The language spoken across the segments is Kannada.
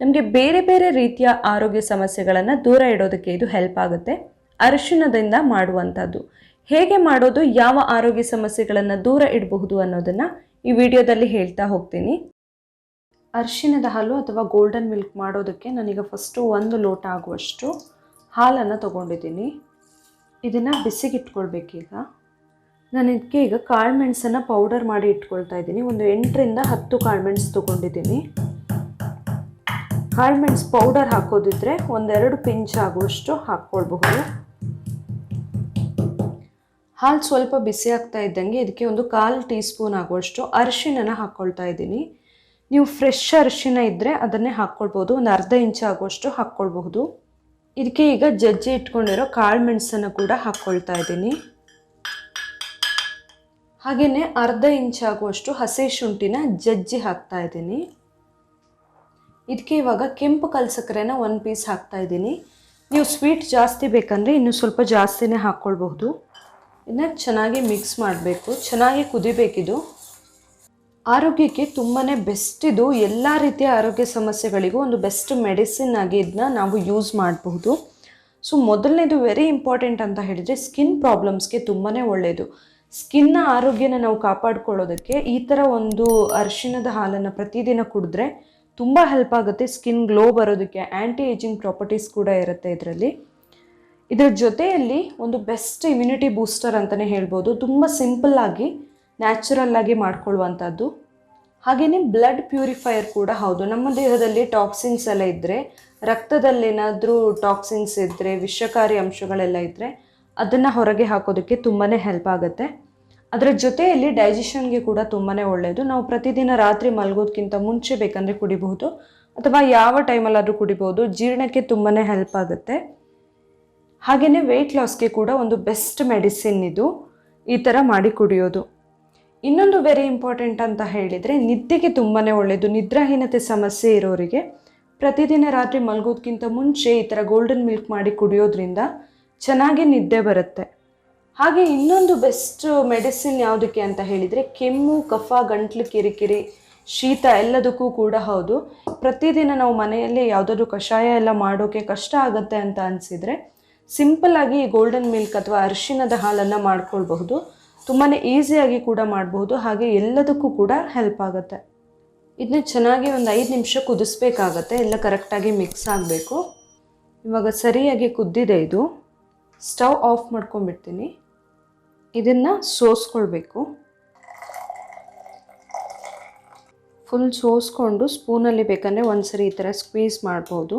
ನಮಗೆ ಬೇರೆ ಬೇರೆ ರೀತಿಯ ಆರೋಗ್ಯ ಸಮಸ್ಯೆಗಳನ್ನು ದೂರ ಇಡೋದಕ್ಕೆ ಇದು ಹೆಲ್ಪ್ ಆಗುತ್ತೆ. ಅರಿಶಿನದಿಂದ ಮಾಡುವಂಥದ್ದು. ಹೇಗೆ ಮಾಡೋದು, ಯಾವ ಆರೋಗ್ಯ ಸಮಸ್ಯೆಗಳನ್ನು ದೂರ ಇಡಬಹುದು ಅನ್ನೋದನ್ನು ಈ ವಿಡಿಯೋದಲ್ಲಿ ಹೇಳ್ತಾ ಹೋಗ್ತೀನಿ. ಅರಿಶಿಣದ ಹಾಲು ಅಥವಾ ಗೋಲ್ಡನ್ ಮಿಲ್ಕ್ ಮಾಡೋದಕ್ಕೆ ನಾನೀಗ ಫಸ್ಟು ಒಂದು ಲೋಟ ಆಗುವಷ್ಟು ಹಾಲನ್ನು ತೊಗೊಂಡಿದ್ದೀನಿ. ಇದನ್ನು ಬಿಸಿಗಿಟ್ಕೊಳ್ಬೇಕೀಗ. ನಾನು ಇದಕ್ಕೆ ಈಗ ಕಾಳುಮೆಣಸನ್ನು ಪೌಡರ್ ಮಾಡಿ ಇಟ್ಕೊಳ್ತಾ ಇದ್ದೀನಿ. ಒಂದು ಎಂಟರಿಂದ ಹತ್ತು ಕಾಳುಮೆಣ್ಸು ತೊಗೊಂಡಿದ್ದೀನಿ. ಕಾಳುಮೆಣಸು ಪೌಡರ್ ಹಾಕೋದಿದ್ರೆ ಒಂದೆರಡು ಪಿಂಚ್ ಆಗುವಷ್ಟು ಹಾಕ್ಕೊಳ್ಬಹುದು. ಹಾಲು ಸ್ವಲ್ಪ ಬಿಸಿ ಆಗ್ತಾ ಇದ್ದಂಗೆ ಇದಕ್ಕೆ ಒಂದು ಕಾಲು ಟೀ ಸ್ಪೂನ್ ಆಗುವಷ್ಟು ಅರಿಶಿನ ಹಾಕ್ಕೊಳ್ತಾ ಇದ್ದೀನಿ. ನೀವು ಫ್ರೆಶ್ ಅರಿಶಿನ ಇದ್ದರೆ ಅದನ್ನೇ ಹಾಕ್ಕೊಳ್ಬೋದು ಒಂದು ಅರ್ಧ ಇಂಚ್ ಆಗುವಷ್ಟು ಹಾಕ್ಕೊಳ್ಬಹುದು. ಇದಕ್ಕೆ ಈಗ ಜಜ್ಜಿ ಇಟ್ಕೊಂಡಿರೋ ಕಾಳು ಮೆಣಸನ್ನು ಕೂಡ ಹಾಕ್ಕೊಳ್ತಾ ಇದ್ದೀನಿ. ಹಾಗೆಯೇ ಅರ್ಧ ಇಂಚ್ ಆಗುವಷ್ಟು ಹಸಿ ಶುಂಠಿನ ಜಜ್ಜಿ ಹಾಕ್ತಾ ಇದ್ದೀನಿ. ಇದಕ್ಕೆ ಇವಾಗ ಕೆಂಪು ಕಲ್ಸಕ್ಕರೆನ ಒನ್ ಪೀಸ್ ಹಾಕ್ತಾ ಇದ್ದೀನಿ. ನೀವು ಸ್ವೀಟ್ ಜಾಸ್ತಿ ಬೇಕಂದರೆ ಇನ್ನೂ ಸ್ವಲ್ಪ ಜಾಸ್ತಿನೇ ಹಾಕ್ಕೊಳ್ಬಹುದು ಇನ್ನು ಚೆನ್ನಾಗಿ ಮಿಕ್ಸ್ ಮಾಡಬೇಕು. ಚೆನ್ನಾಗಿ ಕುದಿಬೇಕಿದು. ಆರೋಗ್ಯಕ್ಕೆ ತುಂಬಾ ಬೆಸ್ಟ್ ಇದು. ಎಲ್ಲ ರೀತಿಯ ಆರೋಗ್ಯ ಸಮಸ್ಯೆಗಳಿಗೂ ಒಂದು ಬೆಸ್ಟ್ ಮೆಡಿಸಿನ್ ಆಗಿ ಇದನ್ನ ನಾವು ಯೂಸ್ ಮಾಡಬಹುದು. ಸೊ ಮೊದಲನೇದು ವೆರಿ ಇಂಪಾರ್ಟೆಂಟ್ ಅಂತ ಹೇಳಿದರೆ ಸ್ಕಿನ್ ಪ್ರಾಬ್ಲಮ್ಸ್ಗೆ ತುಂಬಾ ಒಳ್ಳೆಯದು ಸ್ಕಿನ್ನ ಆರೋಗ್ಯನ ನಾವು ಕಾಪಾಡ್ಕೊಳ್ಳೋದಕ್ಕೆ ಈ ಥರ ಒಂದು ಅರಿಶಿಣದ ಹಾಲನ್ನು ಪ್ರತಿದಿನ ಕುಡಿದ್ರೆ ತುಂಬ ಹೆಲ್ಪ್ ಆಗುತ್ತೆ ಸ್ಕಿನ್ ಗ್ಲೋ ಬರೋದಕ್ಕೆ ಆ್ಯಂಟಿ ಏಜಿಂಗ್ ಪ್ರಾಪರ್ಟೀಸ್ ಕೂಡ ಇರುತ್ತೆ ಇದರಲ್ಲಿ. ಇದರ ಜೊತೆಯಲ್ಲಿ ಒಂದು ಬೆಸ್ಟ್ ಇಮ್ಯುನಿಟಿ ಬೂಸ್ಟರ್ ಅಂತಲೇ ಹೇಳ್ಬೋದು. ತುಂಬ ಸಿಂಪಲ್ಲಾಗಿ ನ್ಯಾಚುರಲ್ಲಾಗಿ ಮಾಡ್ಕೊಳ್ಳುವಂಥದ್ದು. ಹಾಗೆಯೇ ಬ್ಲಡ್ ಪ್ಯೂರಿಫೈಯರ್ ಕೂಡ ಹೌದು. ನಮ್ಮ ದೇಹದಲ್ಲಿ ಟಾಕ್ಸಿನ್ಸ್ ಎಲ್ಲ ಇದ್ದರೆ ರಕ್ತದಲ್ಲೇನಾದರೂ ಟಾಕ್ಸಿನ್ಸ್ ಇದ್ದರೆ ವಿಷಕಾರಿ ಅಂಶಗಳೆಲ್ಲ ಇದ್ದರೆ ಅದನ್ನು ಹೊರಗೆ ಹಾಕೋದಕ್ಕೆ ತುಂಬಾ ಹೆಲ್ಪ್ ಆಗುತ್ತೆ. ಅದರ ಜೊತೆಯಲ್ಲಿ ಡೈಜೆಷನ್ಗೆ ಕೂಡ ತುಂಬಾ ಒಳ್ಳೆಯದು ನಾವು ಪ್ರತಿದಿನ ರಾತ್ರಿ ಮಲಗೋದಕ್ಕಿಂತ ಮುಂಚೆ ಬೇಕಂದರೆ ಕುಡಿಬಹುದು, ಅಥವಾ ಯಾವ ಟೈಮಲ್ಲಾದರೂ ಕುಡಿಬೋದು ಜೀರ್ಣಕ್ಕೆ ತುಂಬಾ ಹೆಲ್ಪ್ ಆಗುತ್ತೆ. ಹಾಗೆಯೇ ವೆಯ್ಟ್ ಲಾಸ್ಗೆ ಕೂಡ ಒಂದು ಬೆಸ್ಟ್ ಮೆಡಿಸಿನ್ ಇದು. ಈ ಥರ ಮಾಡಿ ಕುಡಿಯೋದು. ಇನ್ನೊಂದು ವೆರಿ ಇಂಪಾರ್ಟೆಂಟ್ ಅಂತ ಹೇಳಿದರೆ, ನಿದ್ದೆಗೆ ತುಂಬಾ ಒಳ್ಳೆಯದು ನಿದ್ರಾಹೀನತೆ ಸಮಸ್ಯೆ ಇರೋರಿಗೆ ಪ್ರತಿದಿನ ರಾತ್ರಿ ಮಲಗೋದಕ್ಕಿಂತ ಮುಂಚೆ ಈ ಥರ ಗೋಲ್ಡನ್ ಮಿಲ್ಕ್ ಮಾಡಿ ಕುಡಿಯೋದ್ರಿಂದ ಚೆನ್ನಾಗಿ ನಿದ್ದೆ ಬರುತ್ತೆ. ಹಾಗೆ ಇನ್ನೊಂದು ಬೆಸ್ಟ್ ಮೆಡಿಸಿನ್ ಯಾವುದಕ್ಕೆ ಅಂತ ಹೇಳಿದರೆ ಕೆಮ್ಮು, ಕಫ, ಗಂಟ್ಲು, ಕಿರಿಕಿರಿ, ಶೀತ ಎಲ್ಲದಕ್ಕೂ ಕೂಡ ಹೌದು. ಪ್ರತಿದಿನ ನಾವು ಮನೆಯಲ್ಲಿ ಯಾವುದಾದ್ರೂ ಕಷಾಯ ಎಲ್ಲ ಮಾಡೋಕ್ಕೆ ಕಷ್ಟ ಆಗುತ್ತೆ ಅಂತ ಅನಿಸಿದರೆ ಸಿಂಪಲ್ಲಾಗಿ ಗೋಲ್ಡನ್ ಮಿಲ್ಕ್ ಅಥವಾ ಅರಿಶಿನದ ಹಾಲನ್ನು ಮಾಡ್ಕೊಳ್ಬಹುದು. ತುಂಬಾ ಈಸಿಯಾಗಿ ಕೂಡ ಮಾಡಬಹುದು. ಹಾಗೆ ಎಲ್ಲದಕ್ಕೂ ಕೂಡ ಹೆಲ್ಪ್ ಆಗುತ್ತೆ. ಇದನ್ನ ಚೆನ್ನಾಗಿ ಒಂದು ಐದು ನಿಮಿಷ ಕುದಿಸ್ಬೇಕಾಗತ್ತೆ. ಎಲ್ಲ ಕರೆಕ್ಟಾಗಿ ಮಿಕ್ಸ್ ಆಗಬೇಕು. ಇವಾಗ ಸರಿಯಾಗಿ ಕುದ್ದಿದೆ ಇದು. ಸ್ಟವ್ ಆಫ್ ಮಾಡ್ಕೊಂಡ್ಬಿಡ್ತೀನಿ. ಇದನ್ನು ಸೋಸ್ಕೊಳ್ಬೇಕು. ಫುಲ್ ಸೋಸ್ಕೊಂಡು ಸ್ಪೂನಲ್ಲಿ ಬೇಕಂದರೆ ಒಂದ್ಸರಿ ಈ ಥರ ಸ್ಕ್ವೀಸ್ ಮಾಡ್ಬೋದು.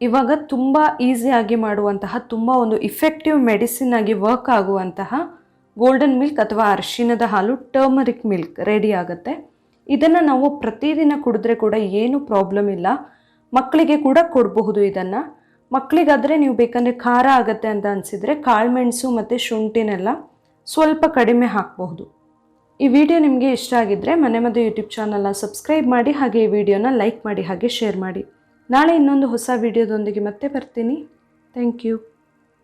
ಇವಾಗ ತುಂಬ ಈಸಿಯಾಗಿ ಮಾಡುವಂತಹ, ತುಂಬ ಒಂದು ಇಫೆಕ್ಟಿವ್ ಮೆಡಿಸಿನ್ ಆಗಿ ವರ್ಕ್ ಆಗುವಂತಹ ಗೋಲ್ಡನ್ ಮಿಲ್ಕ್ ಅಥವಾ ಅರ್ಶಿನದ ಹಾಲು ಟರ್ಮರಿಕ್ ಮಿಲ್ಕ್ ರೆಡಿ ಆಗುತ್ತೆ. ಇದನ್ನು ನಾವು ಪ್ರತಿದಿನ ಕುಡಿದ್ರೆ ಕೂಡ ಏನೂ ಪ್ರಾಬ್ಲಮ್ ಇಲ್ಲ. ಮಕ್ಕಳಿಗೆ ಕೂಡ ಕೊಡಬಹುದು ಇದನ್ನು. ಮಕ್ಕಳಿಗಾದರೆ ನೀವು ಬೇಕಂದರೆ ಖಾರ ಆಗುತ್ತೆ ಅಂತ ಅನಿಸಿದರೆ ಕಾಳುಮೆಣಸು ಮತ್ತು ಶುಂಠಿನೆಲ್ಲ ಸ್ವಲ್ಪ ಕಡಿಮೆ ಹಾಕಬಹುದು. ಈ ವಿಡಿಯೋ ನಿಮಗೆ ಇಷ್ಟ ಆಗಿದ್ದರೆ ಮನೆ ಮದ್ದು ಯೂಟ್ಯೂಬ್ ಚಾನಲ್ನ ಸಬ್ಸ್ಕ್ರೈಬ್ ಮಾಡಿ ಹಾಗೆ ಈ ವಿಡಿಯೋನ ಲೈಕ್ ಮಾಡಿ ಹಾಗೆ ಶೇರ್ ಮಾಡಿ. ನಾಳೆ ಇನ್ನೊಂದು ಹೊಸ ವಿಡಿಯೋದೊಂದಿಗೆ ಮತ್ತೆ ಬರ್ತೀನಿ. Thank you